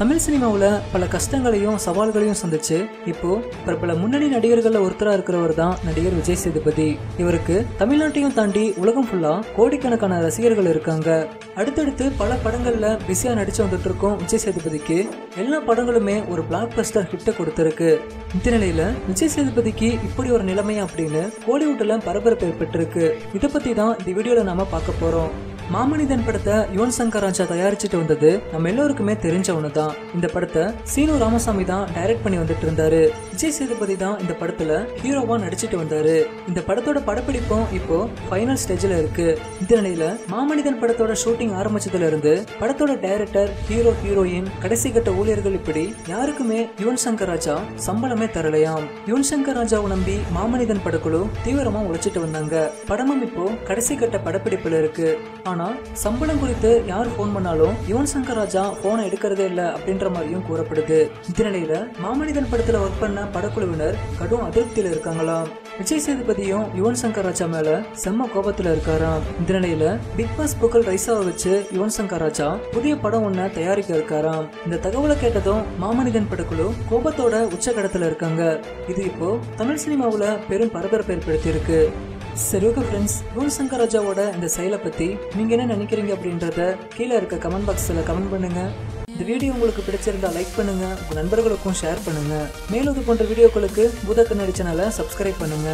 தமிழ் சினிமாவில் பல கஷ்டங்களையும் சவால்களையும் சந்திச்சு இப்போ பிரபல முன்னணி நடிகர்களில் ஒருத்தராக இருக்கிறவர் தான் நடிகர் விஜய் சேதுபதி. இவருக்கு தமிழ்நாட்டையும் தாண்டி உலகம் ஃபுல்லா கோடிக்கணக்கான ரசிகர்கள் இருக்காங்க. அடுத்தடுத்து பல படங்களில் பிஸியாக நடிச்சு வந்துட்டு இருக்கும் விஜய் சேதுபதிக்கு. எல்லா படங்களுமே ஒரு பிளாக் பஸ்டர் ஹிட்டை கொடுத்துருக்கு. இந்த நிலையில விஜய் சேதுபதிக்கு இப்படி ஒரு நிலைமை அப்படின்னு கோலிவுட்டில் பரபரப்பு ஏற்பட்டிருக்கு இதை பற்றி தான் இந்த வீடியோவில் நாம பார்க்க போகிறோம் மாமனிதன் படத்தை யுவன் சங்கர் ராஜா தயாரிச்சுட்டு வந்தது நம்ம எல்லோருக்குமே தெரிஞ்ச ஒன்று தான் இந்த படத்தை சீனு ராமசாமி தான் டைரக்ட் பண்ணி வந்துட்டு இருந்தாரு. விஜய் சேதுபதி தான் இந்த படத்துல ஹீரோவா நடிச்சிட்டு வந்தாரு. இந்த படத்தோட படப்பிடிப்பும் இப்போ ஃபைனல் ஸ்டேஜ்ல இருக்கு. இந்த நிலையில மாமனிதன் படத்தோட ஷூட்டிங் ஆரம்பிச்சதுல இருந்து படத்தோட டைரக்டர் ஹீரோ ஹீரோயின் கடைசி கட்ட ஊழியர்கள் இப்படி யாருக்குமே யுவன் சங்கர் ராஜா சம்பளமே தரலையாம். யுவன் சங்கர் ராஜாவை நம்பி மாமனிதன் படக்குழு தீவிரமா உழைச்சிட்டு வந்தாங்க. படமும் இப்போ கடைசி கட்ட படப்பிடிப்புல இருக்கு. ஆனா சம்பளம் குறித்து யார் ஃபோன் பண்ணாலும் யுவன் சங்கர் ராஜா போனை எடுக்கிறதே இல்ல அப்படின்ற மாதிரியும் கூறப்படுது. இந்த நிலையில மாமனிதன் படத்துல ஒர்க் பண்ண படக்குழுவினர் கடும் அதிருப்தியில இருக்காங்களாம் விஜய் சேதுபதியும் யுவன் சங்கர் ராஜா மேல செம்ம கோபத்துல இருக்காராம். இந்த நிலையில பிக் பாஸ் புகழ் ரைசாவை வச்சு யுவன் சங்கர் ராஜா புதிய படம் ஒண்ண தயாரிக்க இருக்காராம். இந்த தகவலை கேட்டதும் மாமனிதன் படக்குழு கோபத்தோட உச்சகடத்துல இருக்காங்க. இது இப்போ தமிழ் சினிமாவுல பெரும் பரபரப்பு ஏற்படுத்தியிருக்கு. சரி ஓகே ஃப்ரெண்ட்ஸ் யுவன் சங்கர் ராஜாவோட இந்த செயலை பற்றி நீங்கள் என்ன நினைக்கிறீங்க அப்படின்றத கீழே இருக்க கமெண்ட் பாக்ஸில் கமெண்ட் பண்ணுங்க. இந்த வீடியோ உங்களுக்கு பிடிச்சிருந்தா லைக் பண்ணுங்க உங்கள் நண்பர்களுக்கும் ஷேர் பண்ணுங்க. மேலும் இது போன்ற வீடியோக்களுக்கு பூத கண்ணாடி சேனலை சப்ஸ்கிரைப் பண்ணுங்க.